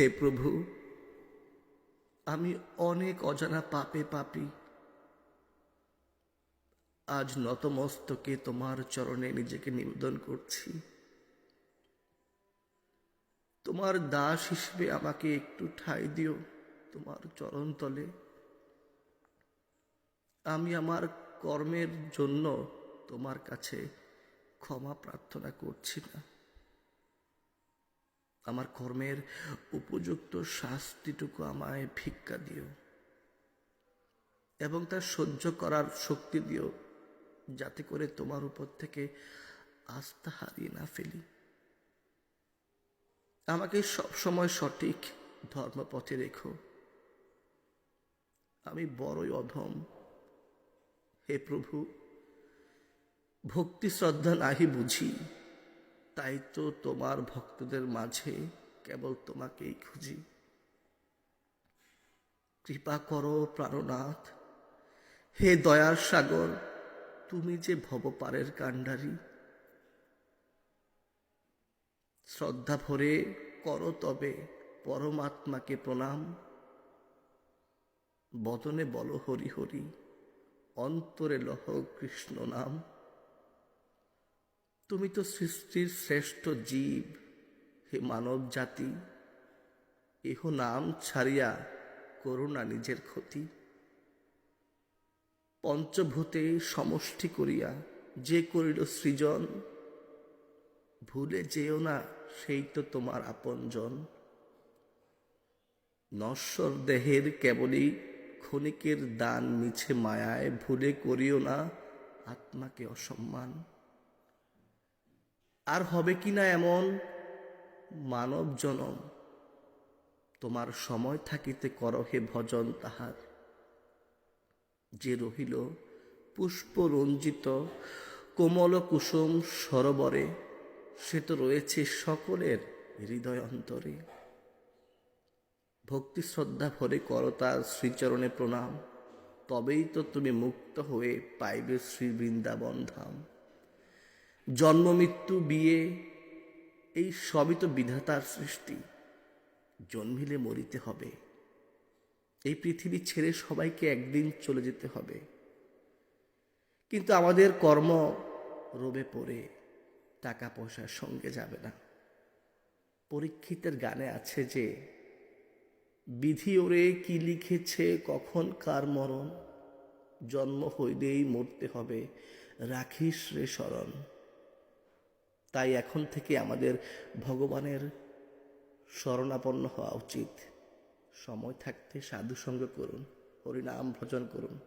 হে প্রভু, আমি অনেক অজানা পাপে পাপি। আজ নতমস্তকে তোমার চরণে নিজেকে নিবেদন করছি। তোমার দাস হিসেবে আমাকে একটু ঠাঁই দিও তোমার চরণ তলে আমি আমার কর্মের জন্য তোমার কাছে ক্ষমা প্রার্থনা করছি না। আমার কর্মের উপযুক্ত শাস্তিটুকু আমায় ভিক্ষা দিও এবং তা সহ্য করার শক্তি দিও, যাতে করে তোমার উপর থেকে আস্থা হারিয়ে না ফেলি। আমাকে সবসময় সঠিক ধর্মপথে রেখো। আমি বড়ই অধম। হে প্রভু, ভক্তি শ্রদ্ধা নাহি বুঝি। তাই তো তোমার ভক্তদের মাঝে কেবল তোমাকেই খুঁজি। কৃপা করো প্রাণনাথ। হে দয়ার সাগর, তুমি যে ভবপারের কাণ্ডারি। শ্রদ্ধা ভরে করো তবে পরমাত্মাকে প্রণাম। বদনে বল হরি হরি, অন্তরে লহ কৃষ্ণ নাম। তুমি তো সৃষ্টির শ্রেষ্ঠ জীব, হে মানব জাতি। এহ নাম ছাড়িয়া করুণা নিজের ক্ষতি। পঞ্চভূতে সমষ্টি করিয়া যে করিল সৃজন, ভুলে যেও না সেই তো তোমার আপনজন। নশ্বর দেহের কেবলই ক্ষণিকের দান মিছে মায়ায় ভুলে করিও না আত্মাকে অসম্মান। আর হবে কি না এমন? মানব জনম তোমার সময় থাকিতে করহে ভজন তাহার। যে রহিল পুষ্প রঞ্জিত কোমল কুসুম সরোবরে, সে তো রয়েছে সকলের হৃদয় অন্তরে। ভক্তি শ্রদ্ধা ভরে করো তার শ্রীচরণে প্রণাম। তবেই তো তুমি মুক্ত হয়ে পাইবে শ্রী বৃন্দাবন ধাম। জন্ম, মৃত্যু, বিয়ে, এই সবই তো বিধাতার সৃষ্টি। জন্মিলে মরিতে হবে। এই পৃথিবী ছেড়ে সবাইকে একদিন চলে যেতে হবে। কিন্তু আমাদের কর্ম রোবে পড়ে টাকা পয়সার সঙ্গে যাবে না। পরীক্ষিতের গানে আছে যে, বিধি ওরে কি লিখেছে, কখন কার মরণ? জন্ম হইলেই মরতে হবে, রাখিস রে স্মরণ তাই এখন থেকে আমাদের ভগবানের শরণাপন্ন হওয়া উচিত। সময় থাকতে সাধু সঙ্গ করুন, হরিনাম ভজন করুন।